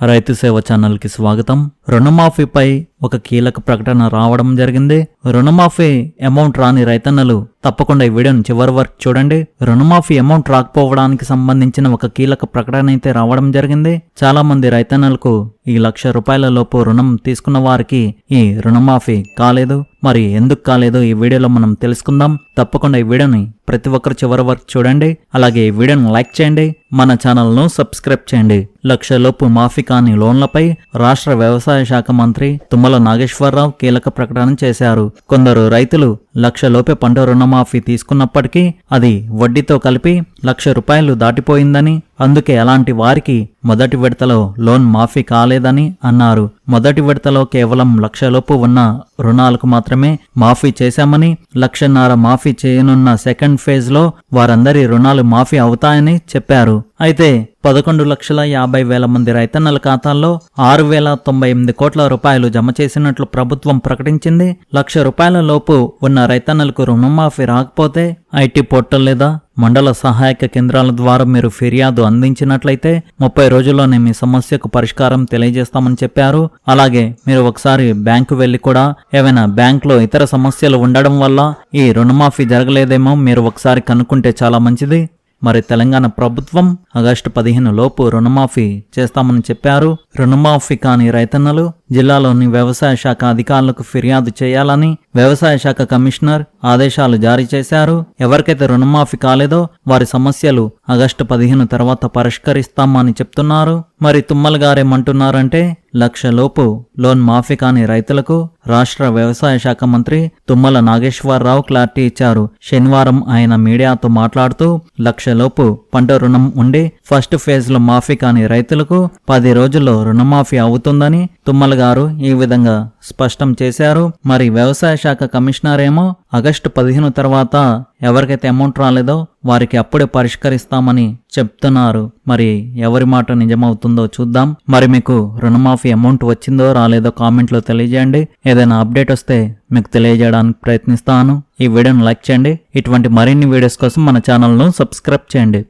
రైతు సేవ ఛానల్కి స్వాగతం. రుణమాఫీపై ఒక కీలక ప్రకటన రావడం జరిగింది. రుణమాఫీ అమౌంట్ రాని రైతన్నలు తప్పకుండా ఈ వీడియోను చివరి వరకు చూడండి. రుణమాఫీ అమౌంట్ రాకపోవడానికి సంబంధించిన ఒక కీలక ప్రకటన అయితే రావడం జరిగింది. చాలా మంది రైతన్నలకు ఈ లక్ష రూపాయల లోపు రుణం తీసుకున్న వారికి ఈ రుణమాఫీ కాలేదు. మరి ఎందుకు కాలేదో ఈ వీడియోలో మనం తెలుసుకుందాం. తప్పకుండా ఈ వీడియోని ప్రతి ఒక్కరు చివరి వరకు చూడండి. అలాగే ఈ వీడియోను లైక్ చేయండి. మన ఛానల్ను సబ్స్క్రైబ్ చేయండి. లక్షలోపు మాఫీ కాని లోన్లపై రాష్ట్ర వ్యవసాయ శాఖ మంత్రి తుమ్మల నాగేశ్వరరావు కీలక ప్రకటన చేశారు. కొందరు రైతులు లక్షలోపే పంట రుణమాఫీ తీసుకున్నప్పటికీ అది వడ్డీతో కలిపి లక్ష రూపాయలు దాటిపోయిందని అందుకే అలాంటి వారికి మొదటి విడతలో లోన్ మాఫీ కాలేదని అన్నారు. మొదటి విడతలో కేవలం లక్షలోపు ఉన్న రుణాలకు మాత్రమే మాఫీ చేశామని లక్షన్నర మాఫీ చేయనున్న సెకండ్ ఫేజ్లో వారందరి రుణాలు మాఫీ అవుతాయని చెప్పారు. అయితే పదకొండు లక్షల యాభై వేల మంది రైతన్నల ఖాతాల్లో ఆరు వేల తొంభై ఎనిమిది కోట్ల రూపాయలు జమ చేసినట్లు ప్రభుత్వం ప్రకటించింది. లక్ష రూపాయల లోపు ఉన్న రైతన్నలకు రుణమాఫీ రాకపోతే ఐటీ పోర్టల్ లేదా మండల సహాయక కేంద్రాల ద్వారా మీరు ఫిర్యాదు అందించినట్లయితే ముప్పై రోజుల్లోనే మీ సమస్యకు పరిష్కారం తెలియజేస్తామని చెప్పారు. అలాగే మీరు ఒకసారి బ్యాంకు వెళ్ళి కూడా ఏవైనా బ్యాంకులో ఇతర సమస్యలు ఉండడం వల్ల ఈ రుణమాఫీ జరగలేదేమో మీరు ఒకసారి కనుక్కుంటే చాలా మంచిది. మరి తెలంగాణ ప్రభుత్వం ఆగస్టు పదిహేను లోపు రుణమాఫీ చేస్తామని చెప్పారు. రుణమాఫీ కాని రైతన్నలు జిల్లాలోని వ్యవసాయ శాఖ అధికారులకు ఫిర్యాదు చేయాలని వ్యవసాయ శాఖ కమిషనర్ ఆదేశాలు జారీ చేశారు. ఎవరికైతే రుణమాఫీ కాలేదో వారి సమస్యలు ఆగస్టు పదిహేను తర్వాత పరిష్కరిస్తామని చెప్తున్నారు. మరి తుమ్మలగారేమంటున్నారంటే లక్షలోపు లోన్ మాఫీ కాని రైతులకు రాష్ట్ర వ్యవసాయ శాఖ మంత్రి తుమ్మల నాగేశ్వరరావు క్లారిటీ ఇచ్చారు. శనివారం ఆయన మీడియాతో మాట్లాడుతూ లక్షలోపు పంట రుణం ఉండి ఫస్ట్ ఫేజ్లో మాఫీ కాని రైతులకు పది రోజుల్లో రుణమాఫీ అవుతుందని తుమ్మల గారు ఈ విధంగా స్పష్టం చేశారు. మరి వ్యవసాయ శాఖ కమిషనర్ ఏమో ఆగస్టు పదిహేను తర్వాత ఎవరికైతే అమౌంట్ రాలేదో వారికి అప్పుడే పరిష్కరిస్తామని చెప్తున్నారు. మరి ఎవరి మాట నిజమవుతుందో చూద్దాం. మరి మీకు రుణమాఫీ అమౌంట్ వచ్చిందో రాలేదో కామెంట్లో తెలియజేయండి. ఏదైనా అప్డేట్ వస్తే మీకు తెలియజేయడానికి ప్రయత్నిస్తాను. ఈ వీడియోను లైక్ చేయండి. ఇటువంటి మరిన్ని వీడియోస్ కోసం మన ఛానల్ను సబ్స్క్రైబ్ చేయండి.